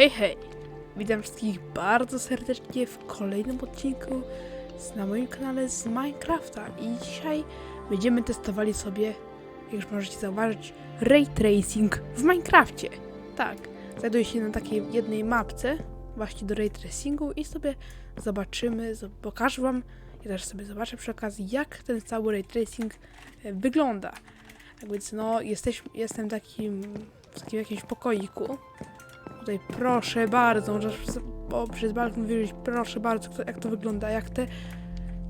Hej, hej! Witam wszystkich bardzo serdecznie w kolejnym odcinku na moim kanale z Minecrafta i dzisiaj będziemy testowali sobie, jak już możecie zauważyć, Ray Tracing w Minecrafcie. Tak, znajduję się na takiej jednej mapce właśnie do Ray Tracingu i sobie zobaczymy, zob- pokażę wam, ja też sobie zobaczę przy okazji, jak ten cały Ray Tracing e, wygląda. Tak więc no, jesteś, jestem takim, w takim jakimś pokoiku, Tutaj proszę bardzo, możesz przez- przez balkon wyjrzeć, proszę bardzo, jak to wygląda, jak te,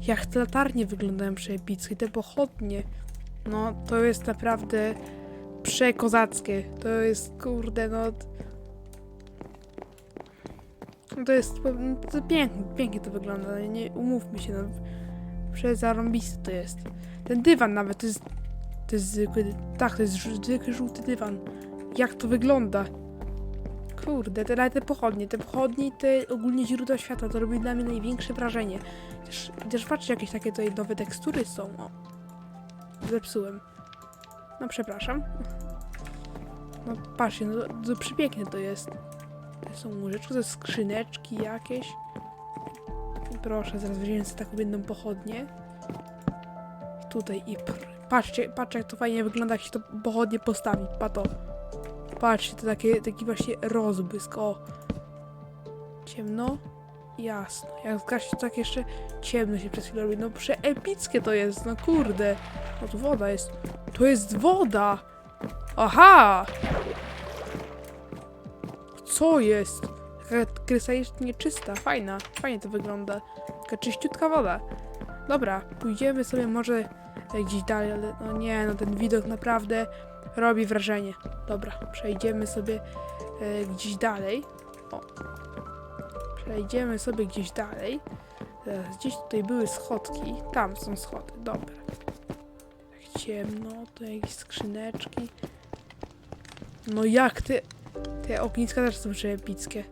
jak te latarnie wyglądają przeepickie, te pochodnie. No, to jest naprawdę przekozackie. To jest, kurde, no... no To jest, no, to pięknie, pięknie to wygląda, no, nie umówmy się, no. Przezarąbiste to jest. Ten dywan nawet, to jest, to jest zwykły, tak, to jest zwykły żółty dywan. Jak to wygląda? Kurde, te, te pochodnie, te pochodnie i te ogólnie źródła światła, to robi dla mnie największe wrażenie. Też, też patrzcie, jakieś takie tutaj nowe tekstury są. O. Zepsułem. No przepraszam. No patrzcie, no to, przepiękne to jest. To są łyżeczki, to skrzyneczki jakieś. Proszę, zaraz weźmiemy sobie taką jedną pochodnię. Tutaj i patrzcie, patrzcie jak to fajnie wygląda, jak się to pochodnie postawi. Pato. Patrzcie, to takie, taki właśnie rozbłysk, o. Ciemno, jasno. Jak zgasi, to tak jeszcze ciemno się przez chwilę robi. No przeepickie to jest, no kurde. No tu woda jest. To jest woda! Aha! Co jest? Taka krystalicznie czysta, fajna. Fajnie to wygląda. Taka czyściutka woda. Dobra, pójdziemy sobie może e, gdzieś dalej, ale no nie, no ten widok naprawdę robi wrażenie. Dobra, przejdziemy sobie e, gdzieś dalej. O. Przejdziemy sobie gdzieś dalej. Teraz gdzieś tutaj były schodki. Tam są schody, dobra. Tak ciemno, tu jakieś skrzyneczki. No jak te... Te ogniska też są przeepickie.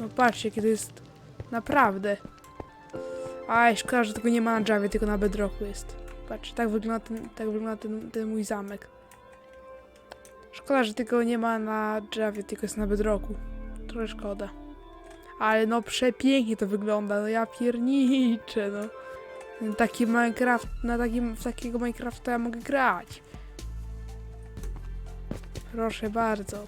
No patrzcie, kiedy jest... Naprawdę. Aj, szkoda, że tego nie ma na Javie, tylko na Bedrocku jest. Patrz, tak wygląda ten, tak wygląda ten, ten mój zamek. Szkoda, że tego nie ma na Javie, tylko jest na Bedrocku. Trochę szkoda. Ale no przepięknie to wygląda, no ja pierniczę, no. Taki Minecraft, na takim, w takiego Minecrafta ja mogę grać. Proszę bardzo.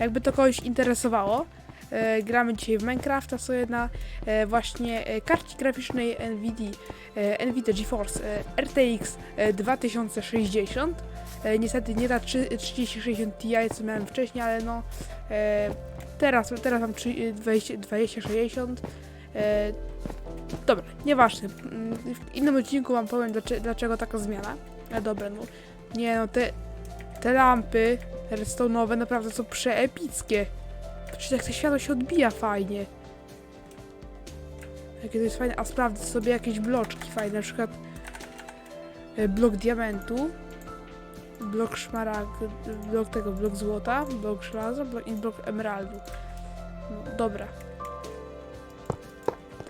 Jakby to kogoś interesowało, e, gramy dzisiaj w Minecrafta sobie na e, właśnie e, karcie graficznej NVIDIA, e, NVIDIA GeForce e, RTX e, 2060. E, niestety nie ta 3, 3060 Ti, co miałem wcześniej, ale no e, teraz, teraz mam 3, e, 20, 2060. E, dobra, nieważne. Mm, W innym odcinku wam powiem, dlaczego, dlaczego taka zmiana. Ale dobra, no. Nie no, te, te lampy redstone'owe naprawdę są przeepickie. Patrzcie, jak to światło się odbija fajnie. Jakie to jest fajne. A sprawdzę sobie jakieś bloczki fajne, na przykład e, blok diamentu, blok szmaragdu, blok tego, blok złota, blok żelaza blok, i blok emeraldu. No dobra.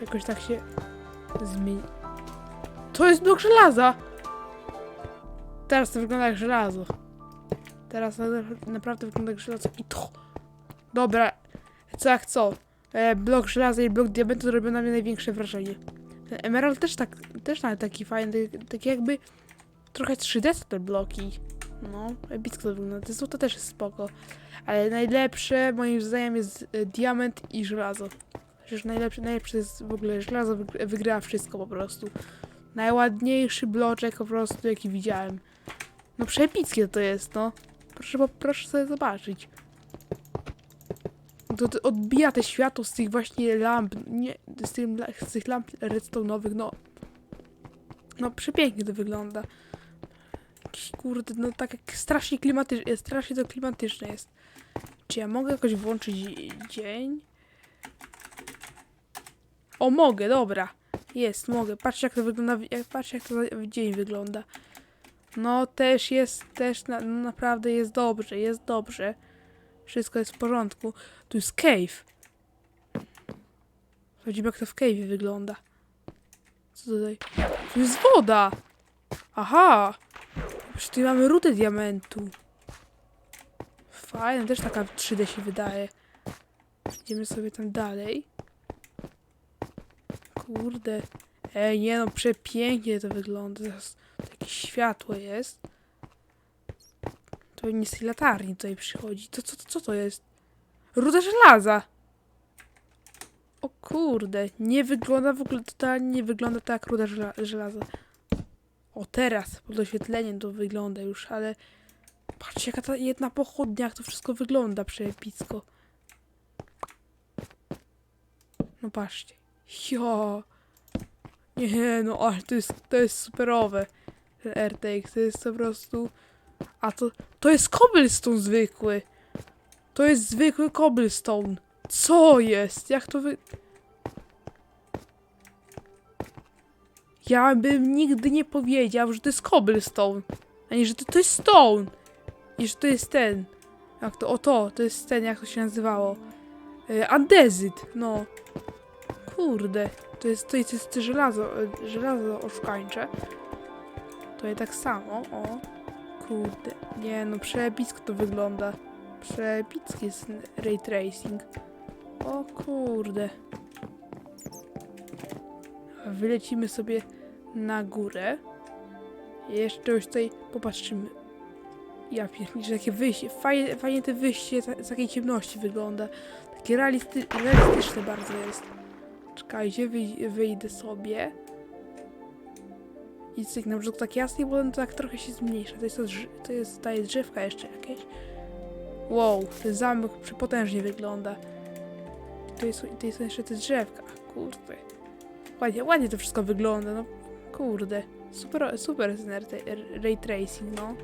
Jakoś tak się zmieni. To jest blok żelaza! Teraz to wygląda jak żelazo. Teraz naprawdę wygląda jak żelazo. I to. Dobra. Co co? E, blok żelaza i blok diamentu robią na mnie największe wrażenie. Ten emerald też tak, też nawet taki fajny, taki, jakby trochę 3D są te bloki. No, epicko to wygląda. Te złoto też jest spoko. Ale najlepsze moim zdaniem jest e, diament i żelazo. Przecież najlepsze, najlepsze jest w ogóle żelazo wyg- wygrywa wszystko po prostu. Najładniejszy bloczek po prostu jaki widziałem. No przeepickie to jest, no. Proszę, proszę sobie zobaczyć. To, to odbija te światło z tych właśnie lamp, nie, z, tym, z tych lamp redstone'owych, no. No przepięknie to wygląda. Kurde, no tak jak strasznie klimatyczne, strasznie to klimatyczne jest. Czy ja mogę jakoś włączyć dzień? O, mogę, dobra. Jest, mogę. Patrzcie jak to wygląda, jak, patrzcie jak to dzień wygląda. No też jest, też na, no, naprawdę jest dobrze, jest dobrze. Wszystko jest w porządku. Tu jest cave. Sprawdzimy jak to w cave wygląda. Co tutaj? Tu jest woda! Aha! Przecież tutaj mamy rudę diamentu. Fajna, też taka 3D się wydaje. Idziemy sobie tam dalej. Kurde. Ej, nie no, przepięknie to wygląda. Teraz takie światło jest. To nie z tej latarni tutaj przychodzi. To co, to, co to jest? Ruda żelaza! O kurde, nie wygląda w ogóle, totalnie nie wygląda tak jak ruda żela- żelaza. O teraz, pod oświetleniem to wygląda już, ale patrzcie jaka ta jedna pochodnia, jak to wszystko wygląda przeepicko. No patrzcie. Jo. Nie no, ale to jest, to jest superowe. Ten RTX, to jest po prostu... A to, to jest cobblestone zwykły. To jest zwykły cobblestone. Co jest? Jak to wy... Ja bym nigdy nie powiedział, że to jest cobblestone. Ani, że to, to jest stone. I że to jest ten. Jak to? O to, to jest ten, jak to się nazywało. E, Andezyt, no. Kurde. To jest, to jest, to jest żelazo, e, żelazo oszukańcze. To jest tak samo, o. Kurde. Nie no, przeepicko to wygląda. Przeepicki jest ray tracing. O kurde. Wylecimy sobie na górę. Jeszcze już tutaj popatrzymy. Ja pierniczę, takie wyjście. Fajnie, fajnie te wyjście z takiej ciemności wygląda. Takie realisty, realistyczne bardzo jest. Czekajcie, wyj wyjdę sobie. I cyk, na przykład tak jasniej, bo to tak trochę się zmniejsza. To jest, to, to jest, ta jest drzewka jeszcze jakieś. Wow, ten zamek przepotężnie wygląda. To jest, to jest jeszcze te drzewka. Kurde. Ładnie, ładnie to wszystko wygląda, no kurde. Super, super ray tracing, no.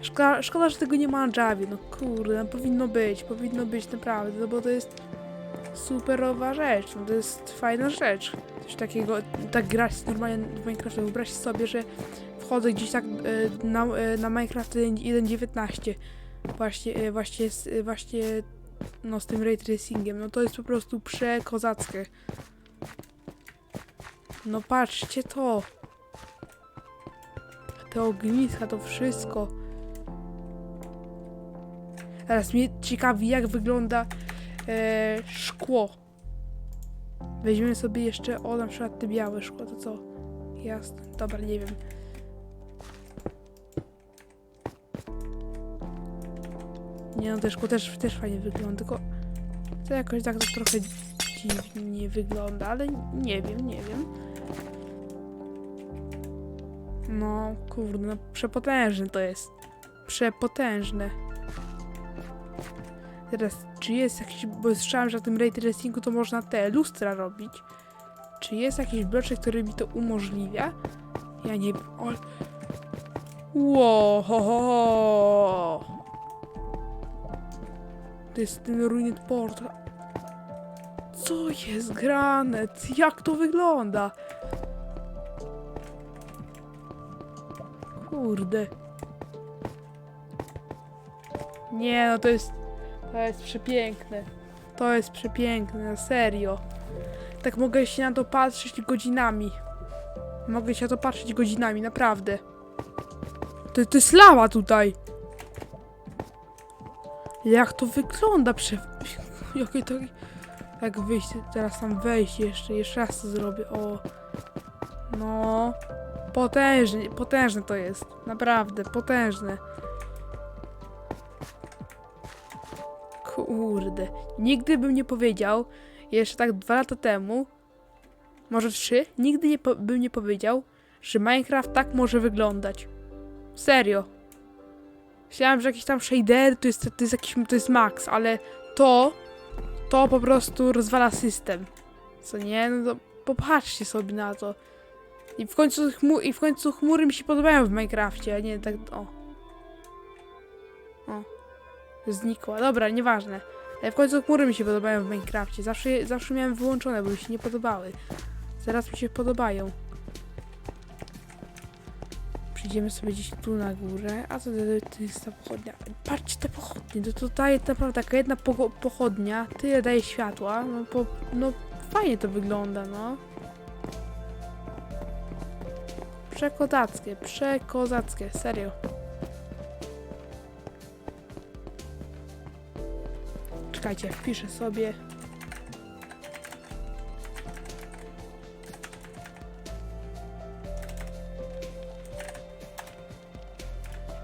Szkoda, szkoda, że tego nie ma na Javie, no kurde, no powinno być, powinno być naprawdę, no bo to jest superowa rzecz, to jest fajna rzecz. Coś takiego, tak grać normalnie w Minecrafcie, wyobraźcie sobie, że wchodzę gdzieś tak e, na, e, na Minecraft 1.19 właśnie, e, właśnie, właśnie no z tym ray tracingiem, no to jest po prostu przekozackie. No patrzcie to. Te ogniska, to wszystko. Teraz mnie ciekawi, jak wygląda e, szkło. Weźmiemy sobie jeszcze, o na przykład te białe szkło, to co? Jasne, dobra, nie wiem. Nie no, te szkło też, też fajnie wygląda, tylko to jakoś tak to trochę dziwnie wygląda, ale nie wiem, nie wiem. No, kurde, no przepotężne to jest. Przepotężne. Teraz, czy jest jakiś, bo słyszałem, że na tym ray tracingu to można te lustra robić. Czy jest jakiś bloczek, który mi to umożliwia? Ja nie wiem. O... Ho, ho, ho. To jest ten ruined portal. Co jest grane? Jak to wygląda? Kurde. Nie, no to jest. To jest przepiękne. To jest przepiękne, serio. Tak mogę się na to patrzeć godzinami. Mogę się na to patrzeć godzinami, naprawdę. To, to jest lawa tutaj. Jak to wygląda prze... Jakie to... Jak wyjść, teraz tam wejść jeszcze, jeszcze raz to zrobię, o. No. Potężnie, potężne to jest. Naprawdę, potężne. Kurde. Nigdy bym nie powiedział, jeszcze tak dwa lata temu, może trzy, nigdy nie bym nie powiedział, że Minecraft tak może wyglądać. Serio. Myślałem, że jakiś tam shader to jest, to jest jakiś, to jest max, ale to, to po prostu rozwala system. Co nie? No to popatrzcie sobie na to. I w końcu, chmu- i w końcu chmury mi się podobają w Minecrafcie, a nie tak. O. Znikła. Dobra, nieważne. Ale w końcu chmury mi się podobają w Minecrafcie. Zawsze, zawsze miałem wyłączone, bo mi się nie podobały. Teraz mi się podobają. Przyjdziemy sobie gdzieś tu na górę. A co to, jest ta pochodnia? Patrzcie te pochodnie. To tutaj naprawdę taka jedna pogo- pochodnia tyle daje światła. No, po, no fajnie to wygląda, no. Przekozackie, przekozackie, serio. Czekajcie, wpiszę sobie.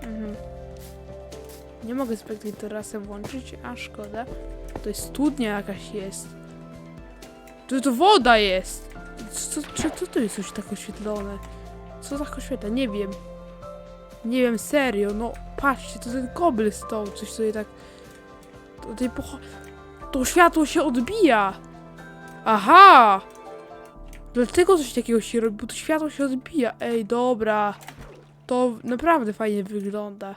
Mhm. Nie mogę spektatora sobie włączyć, a szkoda. To jest studnia jakaś jest. To, to woda jest! Co, co to jest coś tak oświetlone? Co tak oświetla? Nie wiem. Nie wiem, serio, no patrzcie, to ten cobblestone, coś sobie tak... To, to światło się odbija! Aha! Dlatego coś takiego się robi, bo to światło się odbija. Ej, dobra. To naprawdę fajnie wygląda.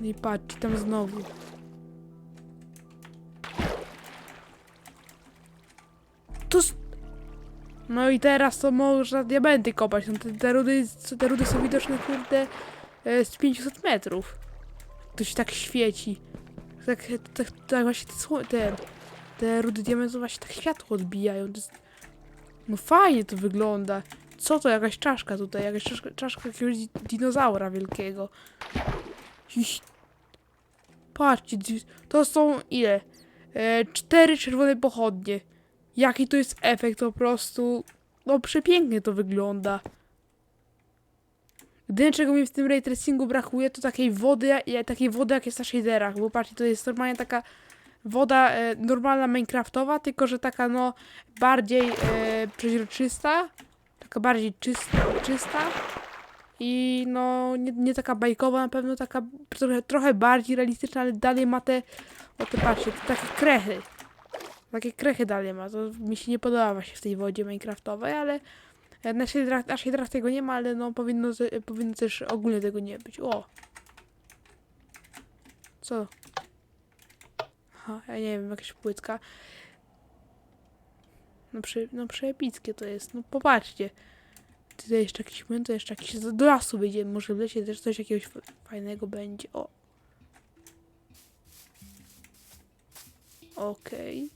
No I patrzcie, tam znowu. To... No i teraz to można diamenty kopać. No te, te, rudy, te rudy są widoczne, kurde, e, z 500 metrów. To się tak świeci. Tak, tak, tak właśnie te, te, te rudy diamentów właśnie tak światło odbijają. Jest... No fajnie to wygląda. Co to? Jakaś czaszka tutaj, jakaś czaszka, czaszka jakiegoś di- dinozaura wielkiego. Patrzcie, to są ile? E, cztery czerwone pochodnie. Jaki to jest efekt po prostu. No przepięknie to wygląda. Jedyne czego mi w tym ray tracingu brakuje to takiej wody, takiej wody jak jest na shaderach, bo patrzcie, to jest normalnie taka woda e, normalna minecraftowa, tylko że taka no bardziej e, przeźroczysta, taka bardziej czysta, czysta i no nie, nie taka bajkowa, na pewno taka trochę, trochę bardziej realistyczna, ale dalej ma te, o te patrzcie, te takie krechy. Takie krechy dalej ma, to mi się nie podoba właśnie w tej wodzie minecraftowej, ale na shaderach, na shaderach tego nie ma, ale no powinno, powinno też ogólnie tego nie być. O! Co? Aha, ja nie wiem, jakaś płytka. No, prze, no przeepickie to jest, no popatrzcie. Tutaj jeszcze jakiś młyn, to jeszcze jakiś do lasu wyjdziemy, może w lesie też coś jakiegoś fajnego będzie. O! Okej.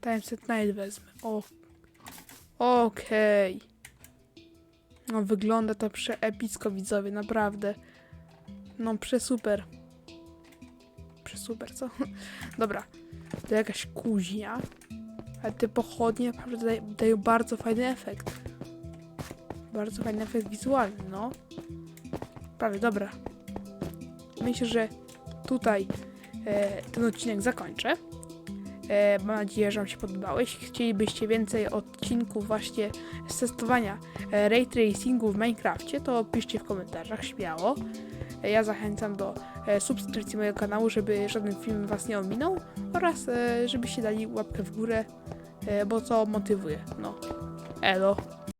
Timeset Night wezmę. O. Okej. No wygląda to przeepicko widzowie, naprawdę. No przesuper. Przesuper, co? Dobra. To jakaś kuźnia. Ale te pochodnie naprawdę dają bardzo fajny efekt. Bardzo fajny efekt wizualny, no. Prawie, dobra. Myślę, że tutaj e, ten odcinek zakończę. E, mam nadzieję, że Wam się podobało. Jeśli chcielibyście więcej odcinków właśnie z testowania e, ray tracingu w Minecrafcie, to piszcie w komentarzach śmiało. E, ja zachęcam do e, subskrypcji mojego kanału, żeby żaden film Was nie ominął oraz e, żebyście dali łapkę w górę, e, bo to motywuje. No, elo.